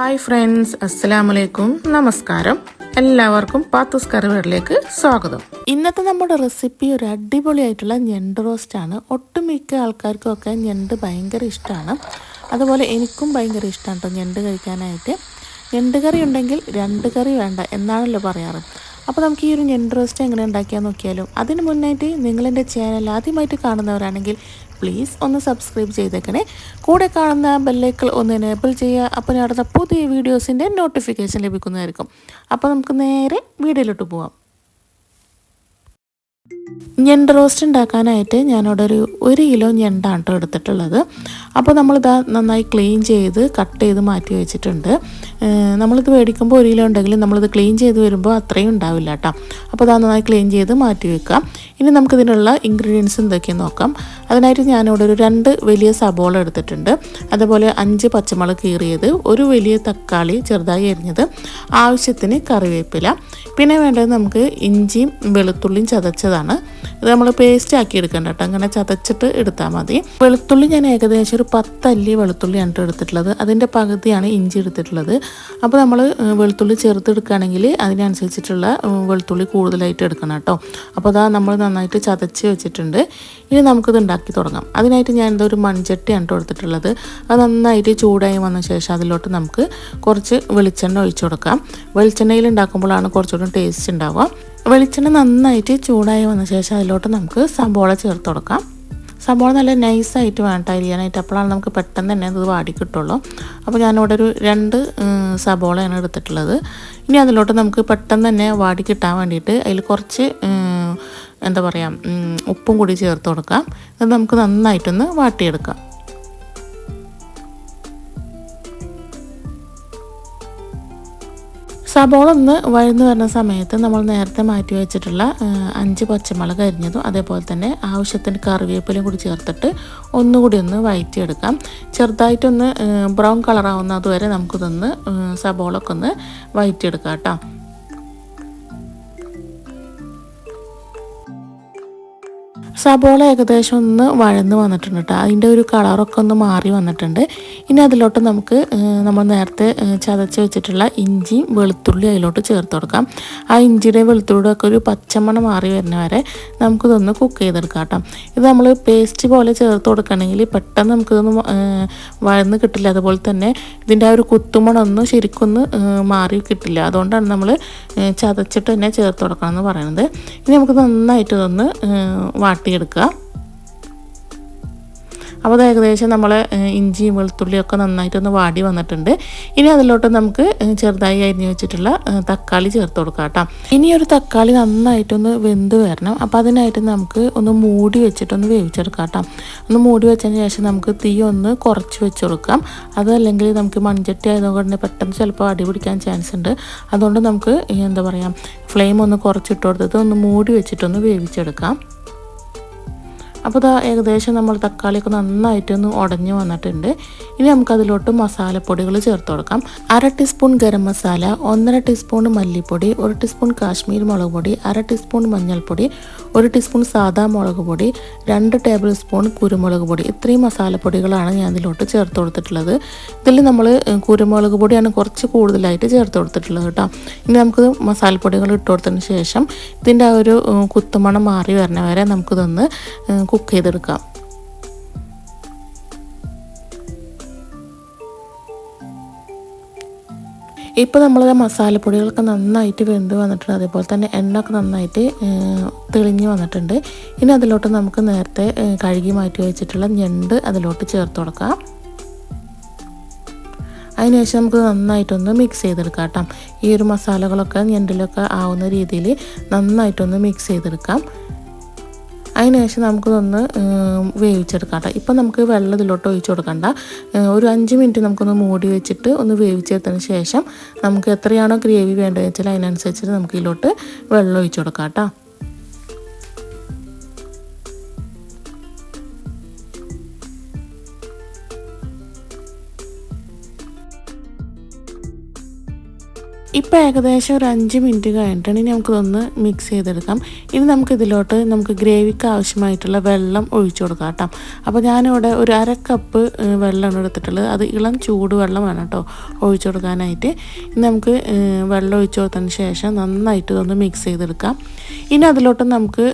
Hi friends അസ്സലാമലൈക്കും നമസ്കാരം എല്ലാവർക്കും പാത്തൂസ് കറിവേറിലേക്ക് സ്വാഗതം. ഇന്നത്തെ നമ്മുടെ റെസിപ്പി ഒരു അടിപൊളിയായിട്ടുള്ള ഞണ്ട് റോസ്റ്റ് ആണ്. ഒട്ടുമിക്ക ആൾക്കാർക്കും ഒക്കെ ഞണ്ട് ഭയങ്കര ഇഷ്ടമാണ്. അതുപോലെ എനിക്കും ഭയങ്കര ഇഷ്ടമാണ് കേട്ടോ ഞണ്ട് കഴിക്കാനായിട്ട്. ഞണ്ട് കറി ഉണ്ടെങ്കിൽ രണ്ട് കറി വേണ്ട എന്നാണല്ലോ പറയാറ്. അപ്പോൾ നമുക്ക് ഈ ഒരു ഞണ്ട് റോസ്റ്റ് എങ്ങനെ ഉണ്ടാക്കിയാൽ നോക്കിയാലും അതിന് മുന്നായിട്ട് നിങ്ങളെന്റെ ചാനൽ ആദ്യമായിട്ട് കാണുന്നവരാണെങ്കിൽ പ്ലീസ് ഒന്ന് സബ്സ്ക്രൈബ് ചെയ്തേക്കണേ. കൂടെ കാണുന്ന ബെല്ലൈക്കൽ ഒന്ന് എനേബിൾ ചെയ്യുക. അപ്പോൾ അടുത്ത പുതിയ വീഡിയോസിന്റെ നോട്ടിഫിക്കേഷൻ ലഭിക്കുന്നതായിരിക്കും. അപ്പോൾ നമുക്ക് നേരെ വീഡിയോയിലോട്ട് പോവാം. ഞണ്ട് റോസ്റ്റ് ഉണ്ടാക്കാനായിട്ട് ഞാനിവിടെ ഒരു ഒരു കിലോ ഞണ്ടാണ് കേട്ടോ എടുത്തിട്ടുള്ളത്. അപ്പോൾ നമ്മളിത് നന്നായി ക്ലീൻ ചെയ്ത് കട്ട് ചെയ്ത് മാറ്റി വെച്ചിട്ടുണ്ട്. നമ്മളിത് മേടിക്കുമ്പോൾ ഒരു കിലോ ഉണ്ടെങ്കിൽ നമ്മളിത് ക്ലീൻ ചെയ്ത് വരുമ്പോൾ അത്രയും ഉണ്ടാവില്ല കേട്ടോ. അപ്പോൾ അത് നന്നായി ക്ലീൻ ചെയ്ത് മാറ്റി വെക്കാം. ഇനി നമുക്കിതിനുള്ള ഇൻഗ്രീഡിയൻസ് എന്തൊക്കെയെന്ന് നോക്കാം. അതിനായിട്ട് ഞാനിവിടെ ഒരു രണ്ട് വലിയ സബോള എടുത്തിട്ടുണ്ട്. അതുപോലെ അഞ്ച് പച്ചമുളക് കീറിയത് ഒരു വലിയ തക്കാളി ചെറുതായി എരിഞ്ഞത് ആവശ്യത്തിന് കറിവേപ്പില. പിന്നെ വേണ്ടത് നമുക്ക് ഇഞ്ചിയും വെളുത്തുള്ളിയും ചതച്ചതാണ്. ഇത് നമ്മൾ പേസ്റ്റ് ആക്കി എടുക്കണ്ട കേട്ടോ. അങ്ങനെ ചതച്ചിട്ട് എടുത്താൽ മതി. വെളുത്തുള്ളി ഞാൻ ഏകദേശം ഒരു പത്തല്ലി വെളുത്തുള്ളി ആണ് എടുത്തിട്ടുള്ളത്. അതിന്റെ പകുതിയാണ് ഇഞ്ചി എടുത്തിട്ടുള്ളത്. അപ്പോൾ നമ്മൾ വെളുത്തുള്ളി ചേർത്തെടുക്കുകയാണെങ്കിൽ അതിനനുസരിച്ചിട്ടുള്ള വെളുത്തുള്ളി കൂടുതലായിട്ട് എടുക്കണം കേട്ടോ. അപ്പോൾ അതാ നമ്മൾ നന്നായിട്ട് ചതച്ച് വെച്ചിട്ടുണ്ട്. ഇനി നമുക്കിത് ഉണ്ടാക്കി തുടങ്ങാം. അതിനായിട്ട് ഞാൻ എന്തോ ഒരു മൺചട്ടിയാണ് ട്ടോ എടുത്തിട്ടുള്ളത്. അത് നന്നായിട്ട് ചൂടായി വന്ന ശേഷം അതിലോട്ട് നമുക്ക് കുറച്ച് വെളിച്ചെണ്ണ ഒഴിച്ചു കൊടുക്കാം. വെളിച്ചെണ്ണയിൽ ഉണ്ടാക്കുമ്പോഴാണ് കുറച്ചുകൂടി ടേസ്റ്റ് ഉണ്ടാവുക. വെളിച്ചെണ്ണ നന്നായിട്ട് ചൂടായി വന്ന ശേഷം അതിലോട്ട് നമുക്ക് സബോള ചേർത്ത് കൊടുക്കാം. സബോള നല്ല നൈസായിട്ട് വേണ്ട അരിയാനായിട്ട്. അപ്പോഴാണ് നമുക്ക് പെട്ടെന്ന് തന്നെ അത് വാടി കിട്ടുള്ളൂ. അപ്പോൾ ഞാനിവിടെ ഒരു രണ്ട് സബോളയാണ് എടുത്തിട്ടുള്ളത്. ഇനി അതിലോട്ട് നമുക്ക് പെട്ടെന്ന് തന്നെ വാടി കിട്ടാൻ വേണ്ടിയിട്ട് അതിൽ കുറച്ച് എന്താ പറയുക ഉപ്പും കൂടി ചേർത്ത് കൊടുക്കാം. അത് നമുക്ക് നന്നായിട്ടൊന്ന് വാട്ടിയെടുക്കാം. സബോള ഒന്ന് വഴുന്ന് വരുന്ന സമയത്ത് നമ്മൾ നേരത്തെ മാറ്റി വെച്ചിട്ടുള്ള അഞ്ച് പച്ചമുളക് അരിഞ്ഞതും അതേപോലെ തന്നെ ആവശ്യത്തിന് കറിവേപ്പിലയും കൂടി ചേർത്തിട്ട് ഒന്നുകൂടി ഒന്ന് വഴറ്റിയെടുക്കാം ചെറുതായിട്ടൊന്ന് ബ്രൗൺ കളറാവുന്ന അതുവരെ നമുക്കിതൊന്ന് സബോളൊക്കെ ഒന്ന് വഴറ്റിയെടുക്കാം കേട്ടോ. സബോള ഏകദേശം ഒന്ന് വഴന്ന് വന്നിട്ടുണ്ട് കേട്ടോ. അതിന്റെ ഒരു കളറൊക്കെ ഒന്ന് മാറി വന്നിട്ടുണ്ട്. ഇനി അതിലോട്ട് നമുക്ക് നമ്മൾ നേരത്തെ ചതച്ച് വെച്ചിട്ടുള്ള ഇഞ്ചിയും വെളുത്തുള്ളി അതിലോട്ട് ചേർത്ത് കൊടുക്കാം. ആ ഇഞ്ചിയുടെ വെളുത്തുള്ളിയുടെ ഒക്കെ ഒരു പച്ചമണം മാറി വരുന്ന വരെ നമുക്കിതൊന്ന് കുക്ക് ചെയ്തെടുക്കാം കേട്ടോ. ഇത് നമ്മൾ പേസ്റ്റ് പോലെ ചേർത്ത് കൊടുക്കുകയാണെങ്കിൽ പെട്ടെന്ന് നമുക്കിതൊന്ന് വഴന്ന് കിട്ടില്ല. അതുപോലെ തന്നെ ഇതിന്റെ ആ ഒരു കുത്തുമണമൊന്നും ശരിക്കൊന്ന് മാറി കിട്ടില്ല. അതുകൊണ്ടാണ് നമ്മൾ ചതച്ചിട്ട് തന്നെ ചേർത്ത് കൊടുക്കണം എന്ന് പറയുന്നത്. ഇനി നമുക്ക് നന്നായിട്ട് ഇതൊന്ന് ഏഹ്, വാട്ടിയെടുക്കുക അപ്പോൾ അത് ഏകദേശം നമ്മൾ ഇഞ്ചി വെളുത്തുള്ളിയൊക്കെ നന്നായിട്ടൊന്ന് വാടി വന്നിട്ടുണ്ട്. ഇനി അതിലോട്ട് നമുക്ക് ചെറുതായി അരിഞ്ഞ് വെച്ചിട്ടുള്ള തക്കാളി ചേർത്ത് കൊടുക്കാം കേട്ടോ. ഇനി ഒരു തക്കാളി നന്നായിട്ടൊന്ന് വെന്ത് വരണം. അപ്പോൾ അതിനായിട്ട് നമുക്ക് ഒന്ന് മൂടി വെച്ചിട്ടൊന്ന് വേവിച്ചെടുക്കാം കേട്ടോ. ഒന്ന് മൂടി വെച്ചതിന് ശേഷം നമുക്ക് തീ ഒന്ന് കുറച്ച് വെച്ച് കൊടുക്കാം. അതല്ലെങ്കിൽ നമുക്ക് മൺചട്ടി ആയതുകൊണ്ട് പെട്ടെന്ന് ചിലപ്പോൾ അടി പിടിക്കാൻ ചാൻസ് ഉണ്ട്. അതുകൊണ്ട് നമുക്ക് എന്താ പറയുക ഫ്ലെയിം ഒന്ന് കുറച്ചിട്ട് കൊടുത്തിട്ട് ഒന്ന് മൂടി വെച്ചിട്ടൊന്ന് വേവിച്ചെടുക്കാം. അപ്പോൾ ഇതാ ഏകദേശം നമ്മൾ തക്കാളിയൊക്കെ നന്നായിട്ട് ഒന്ന് ഉടഞ്ഞു വന്നിട്ടുണ്ട്. ഇനി നമുക്കതിലോട്ട് മസാലപ്പൊടികൾ ചേർത്ത് കൊടുക്കാം. അര ടീസ്പൂൺ ഗരം മസാല ഒന്നര ടീസ്പൂൺ മല്ലിപ്പൊടി ഒരു ടീസ്പൂൺ കാശ്മീർ മുളക് പൊടി അര ടീസ്പൂൺ മഞ്ഞൾപ്പൊടി ഒരു ടീസ്പൂൺ സാദാ മുളക് പൊടി രണ്ട് ടേബിൾ സ്പൂൺ കുരുമുളക് പൊടി. ഇത്രയും മസാലപ്പൊടികളാണ് ഞാൻ ഇതിലോട്ട് ചേർത്ത് കൊടുത്തിട്ടുള്ളത്. ഇതിൽ നമ്മൾ കുരുമുളക് പൊടിയാണ് കുറച്ച് കൂടുതലായിട്ട് ചേർത്ത് കൊടുത്തിട്ടുള്ളത് കേട്ടോ. ഇനി നമുക്ക് മസാലപ്പൊടികൾ ഇട്ട് കൊടുത്തതിന് ശേഷം ഇതിന്റെ ആ ഒരു കുത്തുമണം മാറി വരണ വരെ നമുക്കിതൊന്ന് കുക്ക് ചെയ്തെടുക്കാം. ഇപ്പോൾ നമ്മളുടെ മസാലപ്പൊടികളൊക്കെ നന്നായിട്ട് വെന്ത് വന്നിട്ടുണ്ട്. അതേപോലെ തന്നെ എണ്ണയൊക്കെ നന്നായിട്ട് തെളിഞ്ഞു തെളിഞ്ഞ് വന്നിട്ടുണ്ട്. ഇനി അതിലോട്ട് നമുക്ക് നേരത്തെ കഴുകി മാറ്റി വെച്ചിട്ടുള്ള ഞണ്ട് അതിലോട്ട് ചേർത്ത് കൊടുക്കാം. അതിനുശേഷം നമുക്ക് നന്നായിട്ടൊന്ന് മിക്സ് ചെയ്തെടുക്കാം കേട്ടോ. ഈ ഒരു മസാലകളൊക്കെ ഞണ്ടിലൊക്കെ ആവുന്ന രീതിയിൽ നന്നായിട്ടൊന്ന് മിക്സ് ചെയ്തെടുക്കാം. അതിനുശേഷം നമുക്കിതൊന്ന് വേവിച്ചെടുക്കാം കേട്ടോ ഇപ്പം നമുക്ക് വെള്ളം ഇതിലോട്ട് ഒഴിച്ച് കൊടുക്കണ്ട. ഒരു അഞ്ച് മിനിറ്റ് നമുക്കൊന്ന് മൂടി വെച്ചിട്ട് ഒന്ന് വേവിച്ചെടുത്തതിന് ശേഷം നമുക്ക് എത്രയാണോ ഗ്രേവി വേണ്ടതെന്ന് വെച്ചാൽ അതിനനുസരിച്ചിട്ട് നമുക്ക് ഇതിലോട്ട് വെള്ളം ഒഴിച്ച് കൊടുക്കാം കേട്ടോ ഇപ്പോൾ ഏകദേശം ഒരു അഞ്ച് മിനിറ്റ് കഴിഞ്ഞിട്ടാണ് നമുക്കിതൊന്ന് മിക്സ് ചെയ്തെടുക്കാം. ഇനി നമുക്കിതിലോട്ട് നമുക്ക് ഗ്രേവിക്ക് ആവശ്യമായിട്ടുള്ള വെള്ളം ഒഴിച്ചു കൊടുക്കാം കേട്ടോ. അപ്പോൾ ഞാനിവിടെ ഒരു അര കപ്പ് വെള്ളമാണ് എടുത്തിട്ടുള്ളത്. അത് ഇളം ചൂട് വെള്ളമാണ് കേട്ടോ ഒഴിച്ചു കൊടുക്കാനായിട്ട്. ഇനി നമുക്ക് വെള്ളം ഒഴിച്ചു കൊടുത്തതിന് ശേഷം നന്നായിട്ട് ഇതൊന്ന് മിക്സ് ചെയ്തെടുക്കാം. ഇനി അതിലോട്ട് നമുക്ക്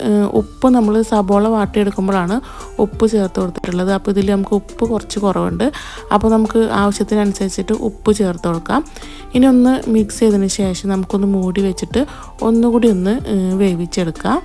ഉപ്പ് നമ്മൾ സബോള വാട്ടിയെടുക്കുമ്പോഴാണ് ഉപ്പ് ചേർത്ത് കൊടുത്തിട്ടുള്ളത്. അപ്പോൾ ഇതിൽ നമുക്ക് ഉപ്പ് കുറച്ച് കുറവുണ്ട്. അപ്പോൾ നമുക്ക് ആവശ്യത്തിനനുസരിച്ചിട്ട് ഉപ്പ് ചേർത്ത് കൊടുക്കാം. ഇനി ഒന്ന് മിക്സ് ചെയ്തതിന് ശേഷം നമുക്കൊന്ന് മൂടി വെച്ചിട്ട് ഒന്നുകൂടി ഒന്ന് വേവിച്ചെടുക്കാം.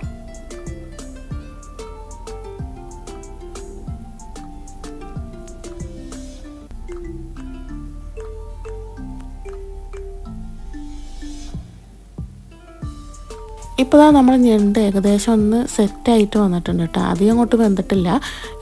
ഇപ്പോൾ നമ്മൾ ഞണ്ട് ഏകദേശം ഒന്ന് സെറ്റായിട്ട് വന്നിട്ടുണ്ട് കേട്ടോ അധികം അങ്ങോട്ട് വെന്തിട്ടില്ല.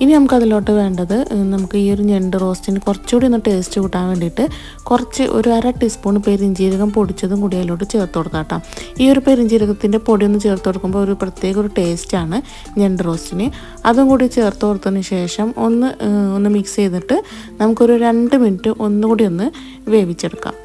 ഇനി നമുക്ക് അതിലോട്ട് വേണ്ടത് നമുക്ക് ഈ ഒരു ഞണ്ട് റോസ്റ്റിന് കുറച്ചുകൂടി ഒന്ന് ടേസ്റ്റ് കൂട്ടാൻ വേണ്ടിയിട്ട് കുറച്ച് ഒരു അര ടീസ്പൂൺ പെരിഞ്ജീരകം പൊടിച്ചതും കൂടി അതിലോട്ട് ചേർത്ത് കൊടുക്കാം കേട്ടോ ഈ ഒരു പെരിഞ്ജീരകത്തിന്റെ പൊടി ഒന്ന് ചേർത്ത് കൊടുക്കുമ്പോൾ ഒരു പ്രത്യേക ഒരു ടേസ്റ്റാണ് ഞണ്ട് റോസ്റ്റിന്. അതും കൂടി ചേർത്ത് കൊടുത്തതിന് ശേഷം ഒന്ന് ഒന്ന് മിക്സ് ചെയ്തിട്ട് നമുക്കൊരു രണ്ട് മിനിറ്റ് ഒന്നുകൂടി ഒന്ന് വേവിച്ചെടുക്കാം.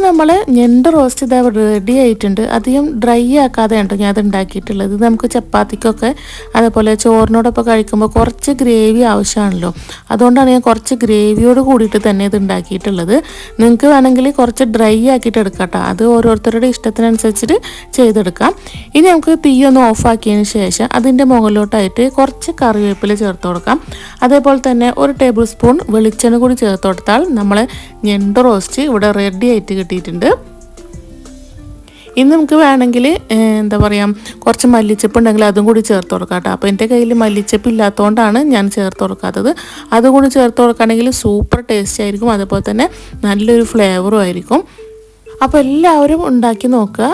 അപ്പോൾ നമ്മൾ ഞണ്ട് റോസ്റ്റ് ഇതാ റെഡി ആയിട്ടുണ്ട്. അധികം ഡ്രൈ ആക്കാതെയാണ് കേട്ടോ ഞാൻ അത് ഉണ്ടാക്കിയിട്ടുള്ളത്. നമുക്ക് ചപ്പാത്തിക്കൊക്കെ അതേപോലെ ചോറിനോടൊപ്പം കഴിക്കുമ്പോൾ കുറച്ച് ഗ്രേവി ആവശ്യമാണല്ലോ. അതുകൊണ്ടാണ് ഞാൻ കുറച്ച് ഗ്രേവിയോട് കൂടിയിട്ട് തന്നെ ഇത് ഉണ്ടാക്കിയിട്ടുള്ളത്. നിങ്ങൾക്ക് വേണമെങ്കിൽ കുറച്ച് ഡ്രൈ ആക്കിയിട്ട് എടുക്കാം കേട്ടോ അത് ഓരോരുത്തരുടെ ഇഷ്ടത്തിനനുസരിച്ചിട്ട് ചെയ്തെടുക്കാം. ഇനി നമുക്ക് തീ ഒന്ന് ഓഫാക്കിയതിന് ശേഷം അതിന്റെ മുകളിലോട്ടായിട്ട് കുറച്ച് കറിവേപ്പില ചേർത്ത് കൊടുക്കാം. അതേപോലെ തന്നെ ഒരു ടേബിൾ സ്പൂൺ വെളിച്ചെണ്ണ കൂടി ചേർത്ത് കൊടുത്താൽ നമ്മൾ ഞണ്ട് റോസ്റ്റ് ഇവിടെ റെഡി ആയിട്ട് കിട്ടിയിട്ടുണ്ട് ഇന്ന് നമുക്ക് വേണമെങ്കിൽ എന്താ പറയുക കുറച്ച് മല്ലിച്ചപ്പ് ഉണ്ടെങ്കിൽ അതും കൂടി ചേർത്ത് കൊടുക്കാം കേട്ടോ. അപ്പോൾ എന്റെ കയ്യിൽ മല്ലിച്ചപ്പ് ഇല്ലാത്തതുകൊണ്ടാണ് ഞാൻ ചേർത്ത് കൊടുക്കാത്തത്. അതും കൂടി ചേർത്ത് കൊടുക്കുകയാണെങ്കിൽ സൂപ്പർ ടേസ്റ്റ് ആയിരിക്കും. അതുപോലെ തന്നെ നല്ലൊരു ഫ്ലേവറും ആയിരിക്കും. അപ്പോൾ എല്ലാവരും ഉണ്ടാക്കി നോക്കുക.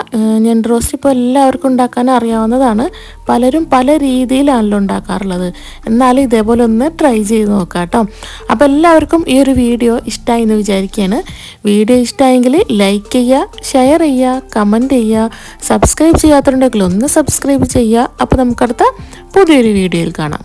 ഞാൻ റോസ്റ്റ് ഇപ്പോൾ എല്ലാവർക്കും ഉണ്ടാക്കാൻ അറിയാവുന്നതാണ്. പലരും പല രീതിയിലാണല്ലോ ഉണ്ടാക്കാറുള്ളത്. എന്നാലും ഇതേപോലെ ഒന്ന് ട്രൈ ചെയ്ത് നോക്കാം കേട്ടോ. അപ്പോൾ എല്ലാവർക്കും ഈ ഒരു വീഡിയോ ഇഷ്ടമായി എന്ന് വിചാരിക്കുകയാണ്. വീഡിയോ ഇഷ്ടമായെങ്കിൽ ലൈക്ക് ചെയ്യുക ഷെയർ ചെയ്യുക കമന്റ് ചെയ്യുക സബ്സ്ക്രൈബ് ചെയ്യാത്തതുണ്ടെങ്കിൽ ഒന്ന് സബ്സ്ക്രൈബ് ചെയ്യുക. അപ്പോൾ നമുക്കടുത്ത പുതിയൊരു വീഡിയോയിൽ കാണാം.